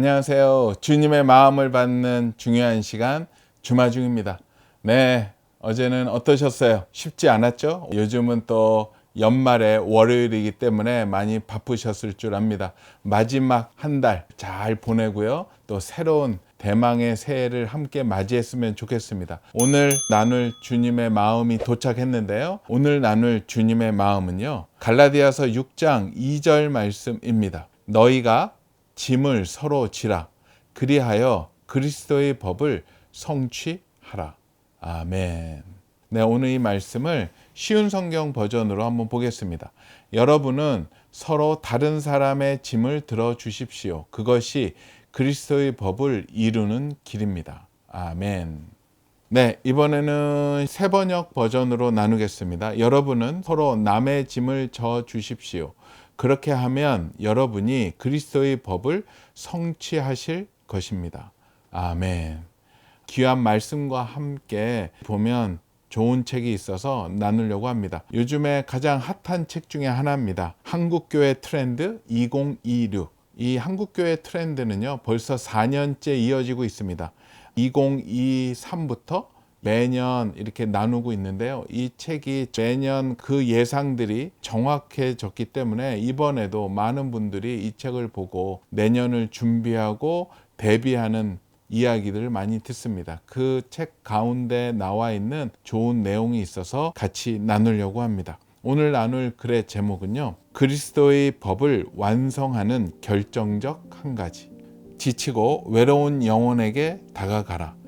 안녕하세요. 주님의 마음을 받는 중요한 시간 주마중입니다. 네, 어제는 어떠셨어요? 쉽지 않았죠? 요즘은 또 연말에 월요일이기 때문에 많이 바쁘셨을 줄 압니다. 마지막 한 달 잘 보내고요. 또 새로운 대망의 새해를 함께 맞이했으면 좋겠습니다. 오늘 나눌 주님의 마음이 도착했는데요. 오늘 나눌 주님의 마음은요. 갈라디아서 6장 2절 말씀입니다. 너희가 짐을 서로 지라. 그리하여 그리스도의 법을 성취하라. 아멘. 네, 오늘 이 말씀을 쉬운 성경 버전으로 한번 보겠습니다. 여러분은 서로 다른 사람의 짐을 들어 주십시오. 그것이 그리스도의 법을 이루는 길입니다. 아멘. 네, 이번에는 새 번역 버전으로 나누겠습니다. 여러분은 서로 남의 짐을 져 주십시오. 그렇게 하면 여러분이 그리스도의 법을 성취하실 것입니다. 아멘. 귀한 말씀과 함께 보면 좋은 책이 있어서 나누려고 합니다. 요즘에 가장 핫한 책 중에 하나입니다. 한국교회 트렌드 2026. 이 한국교회 트렌드는요, 벌써 4년째 이어지고 있습니다. 2023부터 매년 이렇게 나누고 있는데요. 이 책이 매년 그 예상들이 정확해졌기 때문에 이번에도 많은 분들이 이 책을 보고 내년을 준비하고 대비하는 이야기들을 많이 듣습니다. 그 책 가운데 나와 있는 좋은 내용이 있어서 같이 나누려고 합니다. 오늘 나눌 글의 제목은요. 그리스도의 법을 완성하는 결정적 한 가지. 지치고 외로운 영혼에게 다가가라.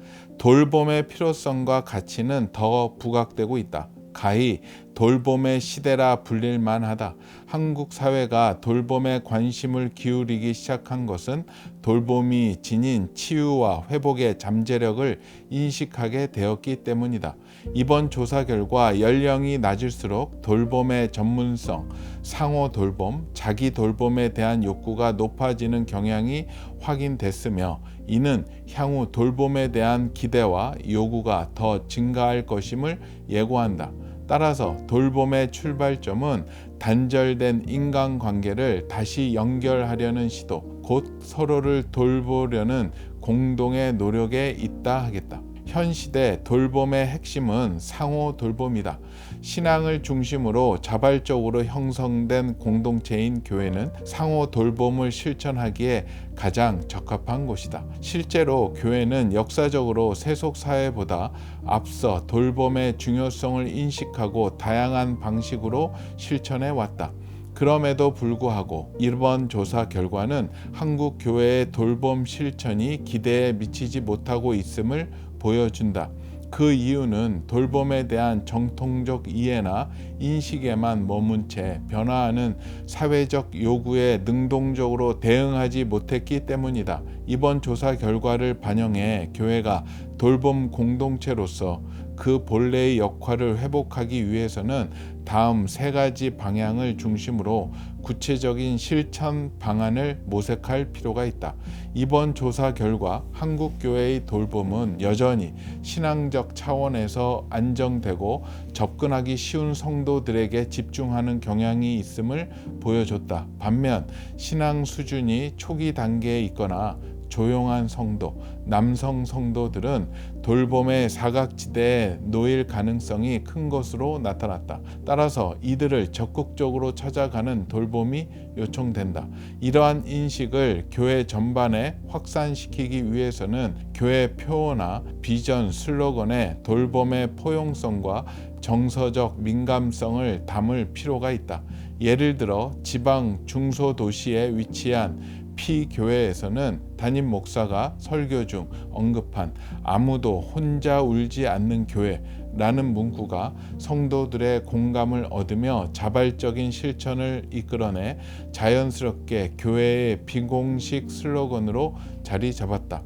돌봄의 필요성과 가치는 더 부각되고 있다. 가히 돌봄의 시대라 불릴 만하다. 한국 사회가 돌봄에 관심을 기울이기 시작한 것은 돌봄이 지닌 치유와 회복의 잠재력을 인식하게 되었기 때문이다. 이번 조사 결과 연령이 낮을수록 돌봄의 전문성, 상호 돌봄, 자기 돌봄에 대한 욕구가 높아지는 경향이 확인됐으며 이는 향후 돌봄에 대한 기대와 요구가 더 증가할 것임을 예고한다. 따라서 돌봄의 출발점은 단절된 인간 관계를 다시 연결하려는 시도, 곧 서로를 돌보려는 공동의 노력에 있다 하겠다. 현 시대 돌봄의 핵심은 상호 돌봄이다. 신앙을 중심으로 자발적으로 형성된 공동체인 교회는 상호 돌봄을 실천하기에 가장 적합한 곳이다. 실제로 교회는 역사적으로 세속 사회보다 앞서 돌봄의 중요성을 인식하고 다양한 방식으로 실천해 왔다. 그럼에도 불구하고 이번 조사 결과는 한국 교회의 돌봄 실천이 기대에 미치지 못하고 있음을 보여준다. 그 이유는 돌봄에 대한 정통적 이해나 인식에만 머문 채 변화하는 사회적 요구에 능동적으로 대응하지 못했기 때문이다. 이번 조사 결과를 반영해 교회가 돌봄 공동체로서 그 본래의 역할을 회복하기 위해서는 다음 세 가지 방향을 중심으로 구체적인 실천 방안을 모색할 필요가 있다. 이번 조사 결과 한국 교회의 돌봄은 여전히 신앙적 차원에서 안정되고 접근하기 쉬운 성도들에게 집중하는 경향이 있음을 보여줬다. 반면 신앙 수준이 초기 단계에 있거나 조용한 성도, 남성 성도들은 돌봄의 사각지대에 놓일 가능성이 큰 것으로 나타났다. 따라서 이들을 적극적으로 찾아가는 돌봄이 요청된다. 이러한 인식을 교회 전반에 확산시키기 위해서는 교회 표어나 비전 슬로건에 돌봄의 포용성과 정서적 민감성을 담을 필요가 있다. 예를 들어 지방 중소도시에 위치한 피교회에서는 담임 목사가 설교 중 언급한 아무도 혼자 울지 않는 교회라는 문구가 성도들의 공감을 얻으며 자발적인 실천을 이끌어내 자연스럽게 교회의 비공식 슬로건으로 자리 잡았다.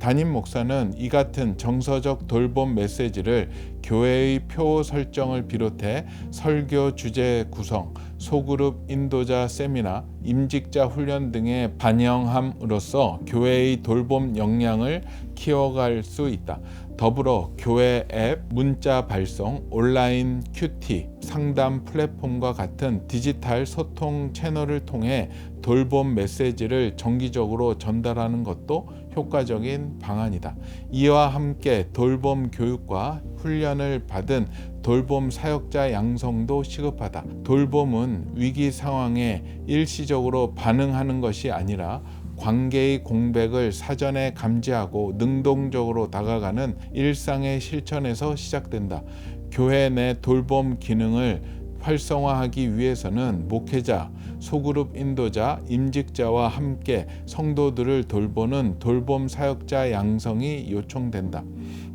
담임 목사는 이 같은 정서적 돌봄 메시지를 교회의 표 설정을 비롯해 설교 주제 구성, 소그룹 인도자 세미나, 임직자 훈련 등에 반영함으로써 교회의 돌봄 역량을 키워갈 수 있다. 더불어 교회 앱, 문자 발송, 온라인 큐티, 상담 플랫폼과 같은 디지털 소통 채널을 통해 돌봄 메시지를 정기적으로 전달하는 것도 효과적인 방안이다. 이와 함께 돌봄 교육과 훈련을 받은 돌봄 사역자 양성도 시급하다. 돌봄은 위기 상황에 일시적으로 반응하는 것이 아니라 관계의 공백을 사전에 감지하고 능동적으로 다가가는 일상의 실천에서 시작된다. 교회 내 돌봄 기능을 활성화하기 위해서는 목회자, 소그룹 인도자, 임직자와 함께 성도들을 돌보는 돌봄 사역자 양성이 요청된다.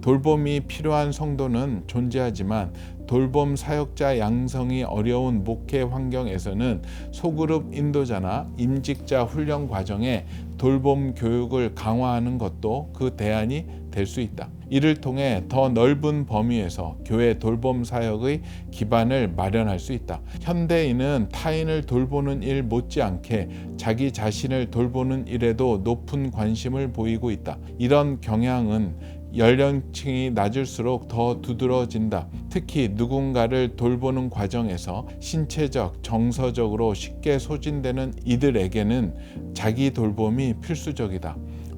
돌봄이 필요한 성도는 존재하지만 돌봄 사역자 양성이 어려운 목회 환경에서는 소그룹 인도자나 임직자 훈련 과정에 돌봄 교육을 강화하는 것도 그 대안이 될 수 있다. 이를 통해 더 넓은 범위에서 교회 돌봄 사역의 기반을 마련할 수 있다. 현대인은 타인을 돌보는 일 못지않게 자기 자신을 돌보는 일에도 높은 관심을 보이고 있다. 이런 경향은 연령층이 낮을수록 더 두드러진다. 특히 누군가를 돌보는 과정에서 신체적, 정서적으로 쉽게 소진되는 이들에게는 자기 돌봄이 필수적이다.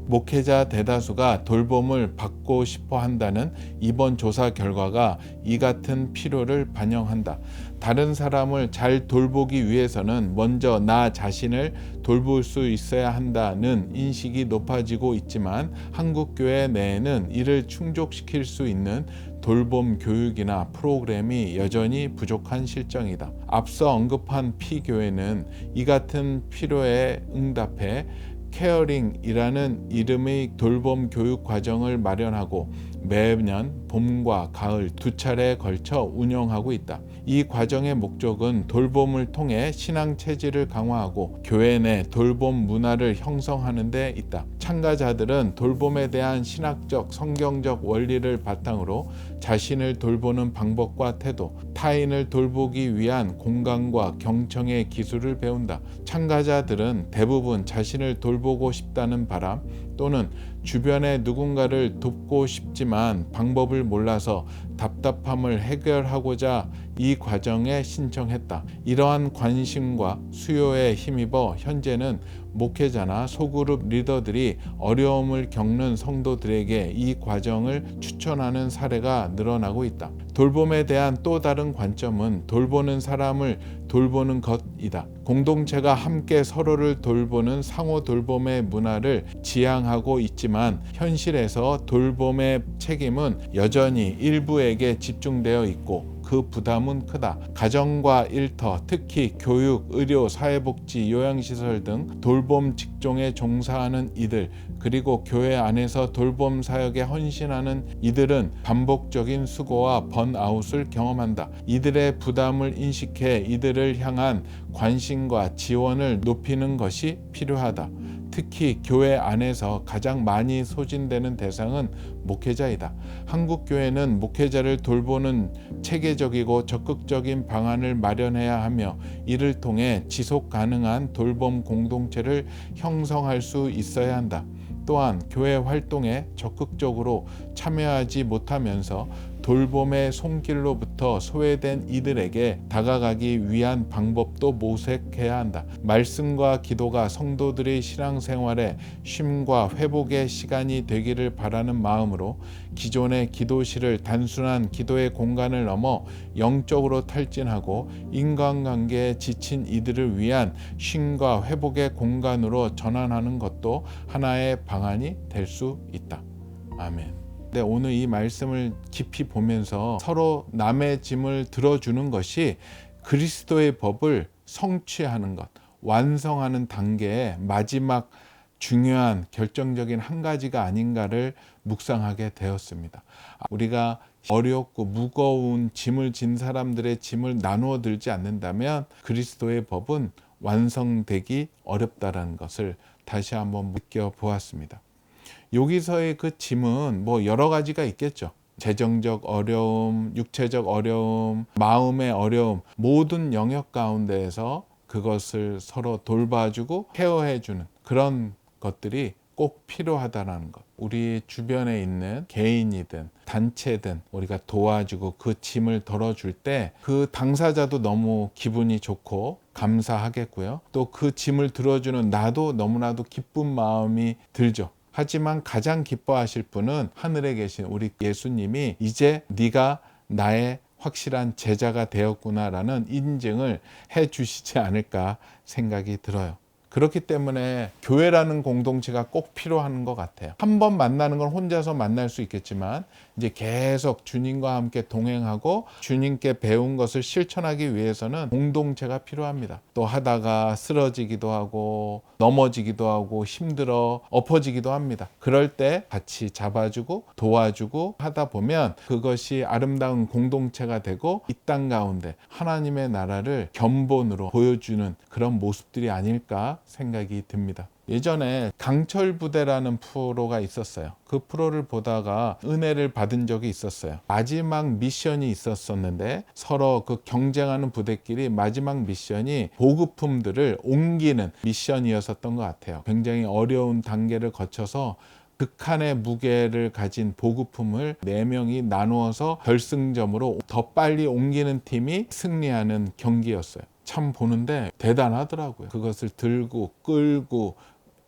목회자 대다수가 돌봄을 받고 싶어 한다는 이번 조사 결과가 이 같은 필요를 반영한다. 다른 사람을 잘 돌보기 위해서는 먼저 나 자신을 돌볼 수 있어야 한다는 인식이 높아지고 있지만 한국 교회 내에는 이를 충족시킬 수 있는 돌봄 교육이나 프로그램이 여전히 부족한 실정이다. 앞서 언급한 피교회는 이 같은 필요에 응답해 케어링이라는 이름의 돌봄 교육 과정을 마련하고 매년 봄과 가을 두 차례에 걸쳐 운영하고 있다. 이 과정의 목적은 돌봄을 통해 신앙 체질을 강화하고 교회 내 돌봄 문화를 형성하는 데 있다. 참가자들은 돌봄에 대한 신학적, 성경적 원리를 바탕으로 자신을 돌보는 방법과 태도, 타인을 돌보기 위한 공간과 경청의 기술을 배운다. 참가자들은 대부분 자신을 돌보고 싶다는 바람 또는 주변에 누군가를 돕고 싶지만 방법을 몰라서 답답함을 해결하고자 이 과정에 신청했다. 이러한 관심과 수요에 힘입어 현재는 목회자나 소그룹 리더들이 어려움을 겪는 성도들에게 이 과정을 추천하는 사례가 늘어나고 있다. 돌봄에 대한 또 다른 관점은 돌보는 사람을 돌보는 것이다. 공동체가 함께 서로를 돌보는 상호 돌봄의 문화를 지향하고 있지만 현실에서 돌봄의 책임은 여전히 일부에게 집중되어 있고 그 부담은 크다. 가정과 일터, 특히 교육, 의료, 사회복지, 요양시설 등 돌봄 직종에 종사하는 이들, 그리고 교회 안에서 돌봄 사역에 헌신하는 이들은 반복적인 수고와 번아웃을 경험한다. 이들의 부담을 인식해 이들을 향한 관심과 지원을 높이는 것이 필요하다. 특히 교회 안에서 가장 많이 소진되는 대상은 목회자이다. 한국 교회는 목회자를 돌보는 체계적이고 적극적인 방안을 마련해야 하며 이를 통해 지속 가능한 돌봄 공동체를 형성할 수 있어야 한다. 또한 교회 활동에 적극적으로 참여하지 못하면서 돌봄의 손길로부터 소외된 이들에게 다가가기 위한 방법도 모색해야 한다. 말씀과 기도가 성도들의 신앙생활에 쉼과 회복의 시간이 되기를 바라는 마음으로 기존의 기도실을 단순한 기도의 공간을 넘어 영적으로 탈진하고 인간관계에 지친 이들을 위한 쉼과 회복의 공간으로 전환하는 것도 하나의 방안이 될 수 있다. 아멘. 네, 오늘 이 말씀을 깊이 보면서 서로 남의 짐을 들어주는 것이 그리스도의 법을 성취하는 것, 완성하는 단계의 마지막 중요한 결정적인 한 가지가 아닌가를 묵상하게 되었습니다. 우리가 어렵고 무거운 짐을 진 사람들의 짐을 나누어 들지 않는다면 그리스도의 법은 완성되기 어렵다라는 것을 다시 한번 느껴 보았습니다. 여기서의 그 짐은 뭐 여러 가지가 있겠죠. 재정적 어려움, 육체적 어려움, 마음의 어려움, 모든 영역 가운데에서 그것을 서로 돌봐주고 케어해주는 그런 것들이 꼭 필요하다는 것. 우리 주변에 있는 개인이든 단체든 우리가 도와주고 그 짐을 덜어줄 때 그 당사자도 너무 기분이 좋고 감사하겠고요. 또 그 짐을 들어주는 나도 너무나도 기쁜 마음이 들죠. 하지만 가장 기뻐하실 분은 하늘에 계신 우리 예수님이 이제 네가 나의 확실한 제자가 되었구나라는 인증을 해 주시지 않을까 생각이 들어요. 그렇기 때문에 교회라는 공동체가 꼭 필요한 것 같아요. 한 번 만나는 건 혼자서 만날 수 있겠지만 이제 계속 주님과 함께 동행하고 주님께 배운 것을 실천하기 위해서는 공동체가 필요합니다. 또 하다가 쓰러지기도 하고 넘어지기도 하고 힘들어 엎어지기도 합니다. 그럴 때 같이 잡아주고 도와주고 하다 보면 그것이 아름다운 공동체가 되고 이 땅 가운데 하나님의 나라를 견본으로 보여주는 그런 모습들이 아닐까 생각이 듭니다. 예전에 강철 부대라는 프로가 있었어요. 그 프로를 보다가 은혜를 받은 적이 있었어요. 마지막 미션이 있었었는데 서로 그 경쟁하는 부대끼리 마지막 미션이 보급품들을 옮기는 미션이었었던 것 같아요. 굉장히 어려운 단계를 거쳐서 극한의 무게를 가진 보급품을 네명이 나누어서 결승점으로 더 빨리 옮기는 팀이 승리하는 경기였어요. 참 보는데 대단하더라고요. 그것을 들고 끌고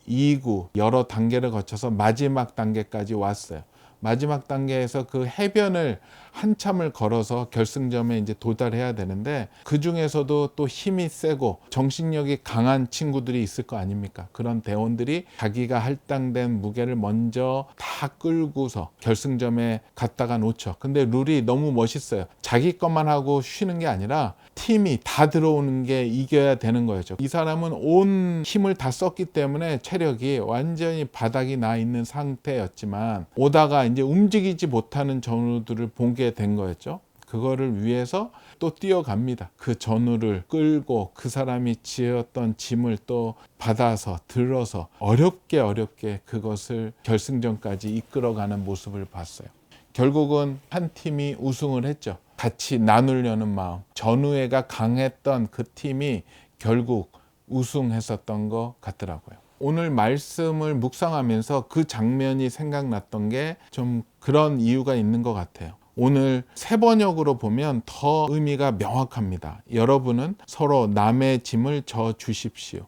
이구 여러 단계를 거쳐서 마지막 단계까지 왔어요. 마지막 단계에서 그 해변을 한참을 걸어서 결승점에 이제 도달해야 되는데 그 중에서도 또 힘이 세고 정신력이 강한 친구들이 있을 거 아닙니까? 그런 대원들이 자기가 할당된 무게를 먼저 다 끌고서 결승점에 갔다가 놓쳐. 근데 룰이 너무 멋있어요. 자기 것만 하고 쉬는 게 아니라 팀이 다 들어오는 게 이겨야 되는 거였죠. 이 사람은 온 힘을 다 썼기 때문에 체력이 완전히 바닥이 나 있는 상태였지만 오다가 이제 움직이지 못하는 전우들을 보게 된 거였죠. 그거를 위해서 또 뛰어갑니다. 그 전우를 끌고 그 사람이 지었던 짐을 또 받아서 들어서 어렵게 어렵게 그것을 결승전까지 이끌어가는 모습을 봤어요. 결국은 한 팀이 우승을 했죠. 같이 나누려는 마음. 전우애가 강했던 그 팀이 결국 우승했었던 것 같더라고요. 오늘 말씀을 묵상하면서 그 장면이 생각났던 게 좀 그런 이유가 있는 것 같아요. 오늘 세 번역으로 보면 더 의미가 명확합니다. 여러분은 서로 남의 짐을 져 주십시오.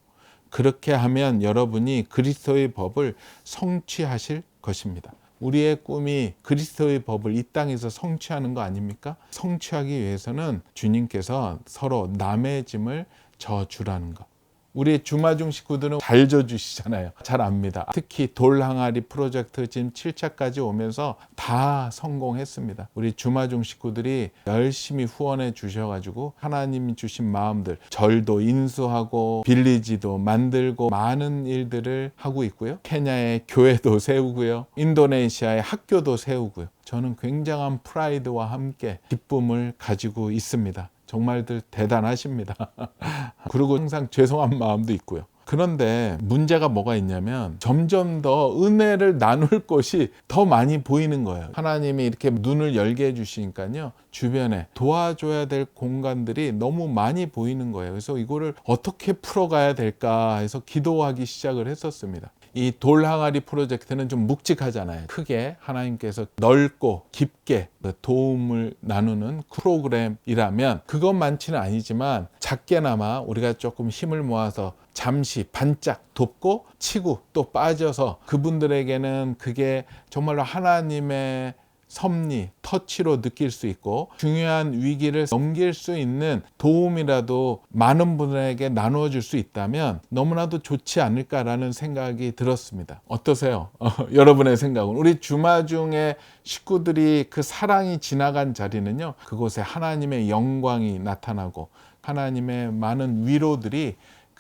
그렇게 하면 여러분이 그리스도의 법을 성취하실 것입니다. 우리의 꿈이 그리스도의 법을 이 땅에서 성취하는 거 아닙니까? 성취하기 위해서는 주님께서 서로 남의 짐을 져 주라는 것. 우리 주마중 식구들은 잘 져주시잖아요. 잘 압니다. 특히 돌 항아리 프로젝트 지금 7차까지 오면서 다 성공했습니다. 우리 주마중 식구들이 열심히 후원해 주셔가지고 하나님이 주신 마음들, 절도 인수하고 빌리지도 만들고 많은 일들을 하고 있고요. 케냐의 교회도 세우고요. 인도네시아의 학교도 세우고요. 저는 굉장한 프라이드와 함께 기쁨을 가지고 있습니다. 정말들 대단하십니다. 그리고 항상 죄송한 마음도 있고요. 그런데 문제가 뭐가 있냐면 점점 더 은혜를 나눌 것이 더 많이 보이는 거예요. 하나님이 이렇게 눈을 열게 해주시니까요. 주변에 도와줘야 될 공간들이 너무 많이 보이는 거예요. 그래서 이거를 어떻게 풀어가야 될까 해서 기도하기 시작을 했었습니다. 이 돌항아리 프로젝트는 좀 묵직하잖아요. 크게 하나님께서 넓고 깊게 그 도움을 나누는 프로그램이라면 그것만치는 아니지만 작게나마 우리가 조금 힘을 모아서 잠시 반짝 돕고 치고 또 빠져서 그분들에게는 그게 정말로 하나님의 섭리, 터치로 느낄 수 있고 중요한 위기를 넘길 수 있는 도움이라도 많은 분에게 나누어 줄 수 있다면 너무나도 좋지 않을까라는 생각이 들었습니다. 어떠세요? 어, 여러분의 생각은? 우리 주마 중에 식구들이 그 사랑이 지나간 자리는요, 그곳에 하나님의 영광이 나타나고 하나님의 많은 위로들이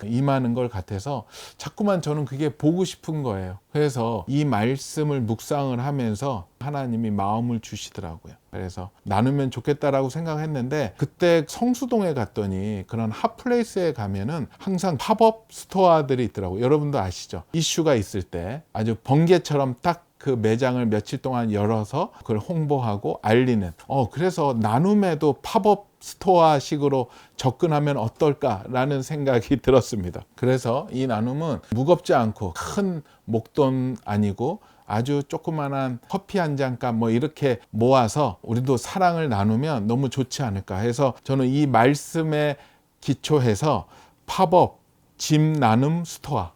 임하는 걸 같아서 자꾸만 저는 그게 보고 싶은 거예요. 그래서 이 말씀을 묵상을 하면서 하나님이 마음을 주시더라고요. 그래서 나누면 좋겠다라고 생각했는데 그때 성수동에 갔더니 그런 핫플레이스에 가면은 항상 팝업 스토어들이 있더라고요. 여러분도 아시죠? 이슈가 있을 때 아주 번개처럼 딱 그 매장을 며칠 동안 열어서 그걸 홍보하고 알리는. 어, 그래서 나눔에도 팝업 스토어 식으로 접근하면 어떨까라는 생각이 들었습니다. 그래서 이 나눔은 무겁지 않고 큰 목돈 아니고 아주 조그만한 커피 한 잔값 뭐 이렇게 모아서 우리도 사랑을 나누면 너무 좋지 않을까 해서 저는 이 말씀에 기초해서 팝업 짐 나눔 스토어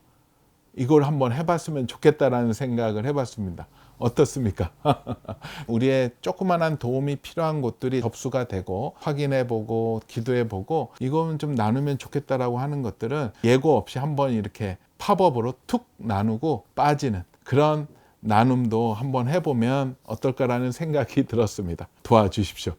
이걸 한번 해봤으면 좋겠다라는 생각을 해봤습니다. 어떻습니까? 우리의 조그만한 도움이 필요한 곳들이 접수가 되고 확인해보고 기도해보고 이건 좀 나누면 좋겠다라고 하는 것들은 예고 없이 한번 이렇게 팝업으로 툭 나누고 빠지는 그런 나눔도 한번 해보면 어떨까라는 생각이 들었습니다. 도와주십시오.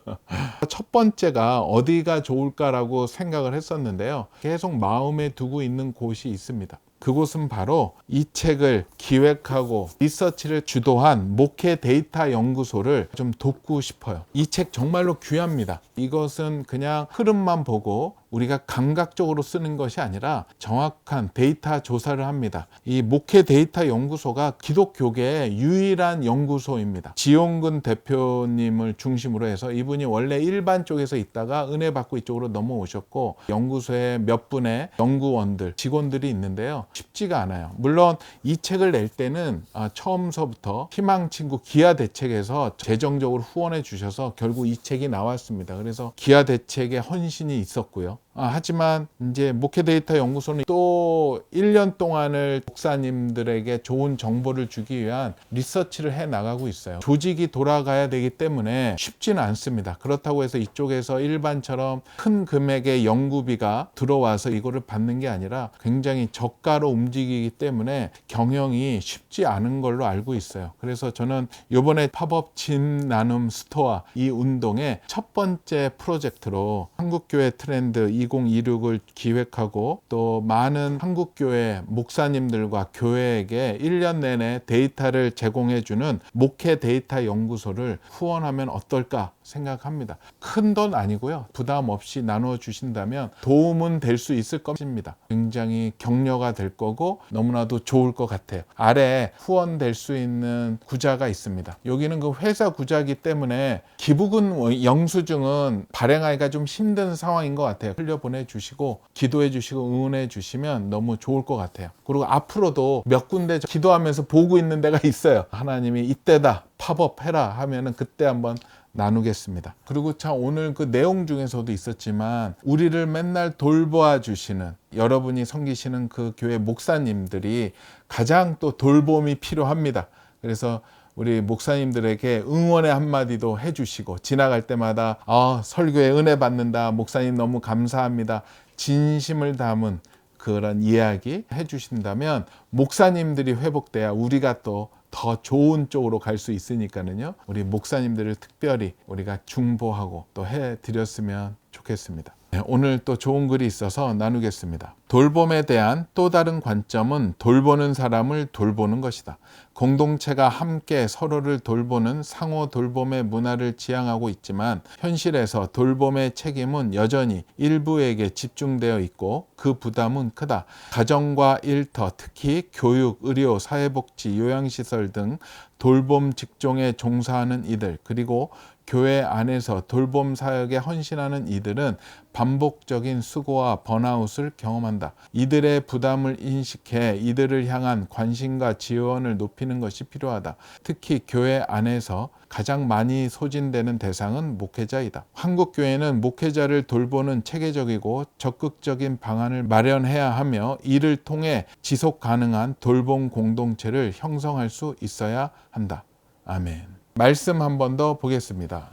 첫 번째가 어디가 좋을까라고 생각을 했었는데요. 계속 마음에 두고 있는 곳이 있습니다. 그곳은 바로 이 책을 기획하고 리서치를 주도한 목회 데이터 연구소를 좀 돕고 싶어요. 이 책 정말로 귀합니다. 이것은 그냥 흐름만 보고 우리가 감각적으로 쓰는 것이 아니라 정확한 데이터 조사를 합니다. 이 목회 데이터 연구소가 기독교계의 유일한 연구소입니다. 지용근 대표님을 중심으로 해서 이분이 원래 일반 쪽에서 있다가 은혜 받고 이쪽으로 넘어오셨고 연구소에 몇 분의 연구원들, 직원들이 있는데요. 쉽지가 않아요. 물론 이 책을 낼 때는 아, 처음서부터 희망친구 기아 대책에서 재정적으로 후원해 주셔서 결국 이 책이 나왔습니다. 그래서 기아 대책에 헌신이 있었고요. now 아, 하지만 이제 목회 데이터 연구소는 또 1년 동안을 목사님들에게 좋은 정보를 주기 위한 리서치를 해 나가고 있어요. 조직이 돌아가야 되기 때문에 쉽지는 않습니다. 그렇다고 해서 이쪽에서 일반처럼 큰 금액의 연구비가 들어와서 이거를 받는 게 아니라 굉장히 저가로 움직이기 때문에 경영이 쉽지 않은 걸로 알고 있어요. 그래서 저는 이번에 팝업 진 나눔 스토어 이 운동의 첫 번째 프로젝트로 한국교회 트렌드 2026을 기획하고 또 많은 한국교회 목사님들과 교회에게 1년 내내 데이터를 제공해주는 목회 데이터 연구소를 후원하면 어떨까 생각합니다. 큰 돈 아니고요. 부담 없이 나누어 주신다면 도움은 될 수 있을 것입니다. 굉장히 격려가 될 거고 너무나도 좋을 것 같아요. 아래 후원될 수 있는 구자가 있습니다. 여기는 그 회사 구자기 때문에 기부금 영수증은 발행하기가 좀 힘든 상황인 것 같아요. 보내주시고 기도해 주시고 응원해 주시면 너무 좋을 것 같아요. 그리고 앞으로도 몇 군데 기도하면서 보고 있는 데가 있어요. 하나님이 이때다 팝업 해라 하면은 그때 한번 나누겠습니다. 그리고 참 오늘 그 내용 중에서도 있었지만 우리를 맨날 돌보아 주시는 여러분이 섬기시는 그 교회 목사님들이 가장 또 돌봄이 필요합니다. 그래서 우리 목사님들에게 응원의 한마디도 해주시고 지나갈 때마다 아, 설교에 은혜 받는다. 목사님 너무 감사합니다. 진심을 담은 그런 이야기 해주신다면 목사님들이 회복돼야 우리가 또 더 좋은 쪽으로 갈 수 있으니까는요. 우리 목사님들을 특별히 우리가 중보하고 또 해드렸으면 좋겠습니다. 네, 오늘 또 좋은 글이 있어서 나누겠습니다. 돌봄에 대한 또 다른 관점은 돌보는 사람을 돌보는 것이다. 공동체가 함께 서로를 돌보는 상호 돌봄의 문화를 지향하고 있지만 현실에서 돌봄의 책임은 여전히 일부에게 집중되어 있고 그 부담은 크다. 가정과 일터, 특히 교육, 의료, 사회복지, 요양시설 등 돌봄 직종에 종사하는 이들, 그리고 교회 안에서 돌봄 사역에 헌신하는 이들은 반복적인 수고와 번아웃을 경험한다. 이들의 부담을 인식해 이들을 향한 관심과 지원을 높이는 것이 필요하다. 특히 교회 안에서 가장 많이 소진되는 대상은 목회자이다. 한국 교회는 목회자를 돌보는 체계적이고 적극적인 방안을 마련해야 하며 이를 통해 지속 가능한 돌봄 공동체를 형성할 수 있어야 한다. 아멘. 말씀 한 번 더 보겠습니다.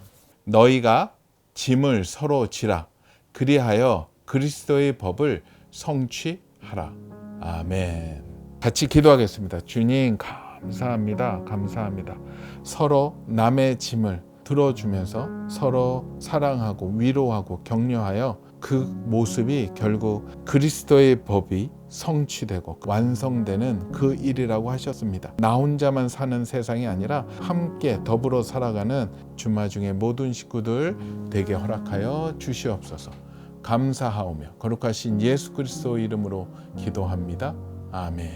너희가 짐을 서로 지라. 그리하여 그리스도의 법을 성취하라. 아멘. 같이 기도하겠습니다. 주님, 감사합니다. 감사합니다. 서로 남의 짐을 들어주면서 서로 사랑하고 위로하고 격려하여 그 모습이 결국 그리스도의 법이 성취되고 완성되는 그 일이라고 하셨습니다. 나 혼자만 사는 세상이 아니라 함께 더불어 살아가는 주마 중의 모든 식구들 되게 허락하여 주시옵소서. 감사하오며 거룩하신 예수 그리스도 이름으로 기도합니다. 아멘.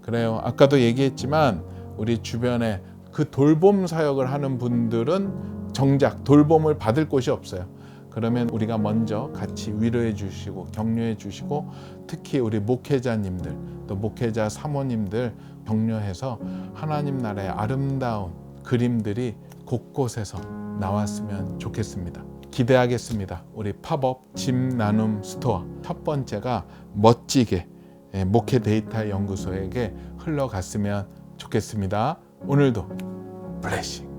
그래요. 아까도 얘기했지만 우리 주변에 그 돌봄 사역을 하는 분들은 정작 돌봄을 받을 곳이 없어요. 그러면 우리가 먼저 같이 위로해 주시고 격려해 주시고 특히 우리 목회자님들 또 목회자 사모님들 격려해서 하나님 나라의 아름다운 그림들이 곳곳에서 나왔으면 좋겠습니다. 기대하겠습니다. 우리 팝업 짐 나눔 스토어 첫 번째가 멋지게 예, 목회 데이터 연구소에게 흘러갔으면 좋겠습니다. 오늘도 블레싱.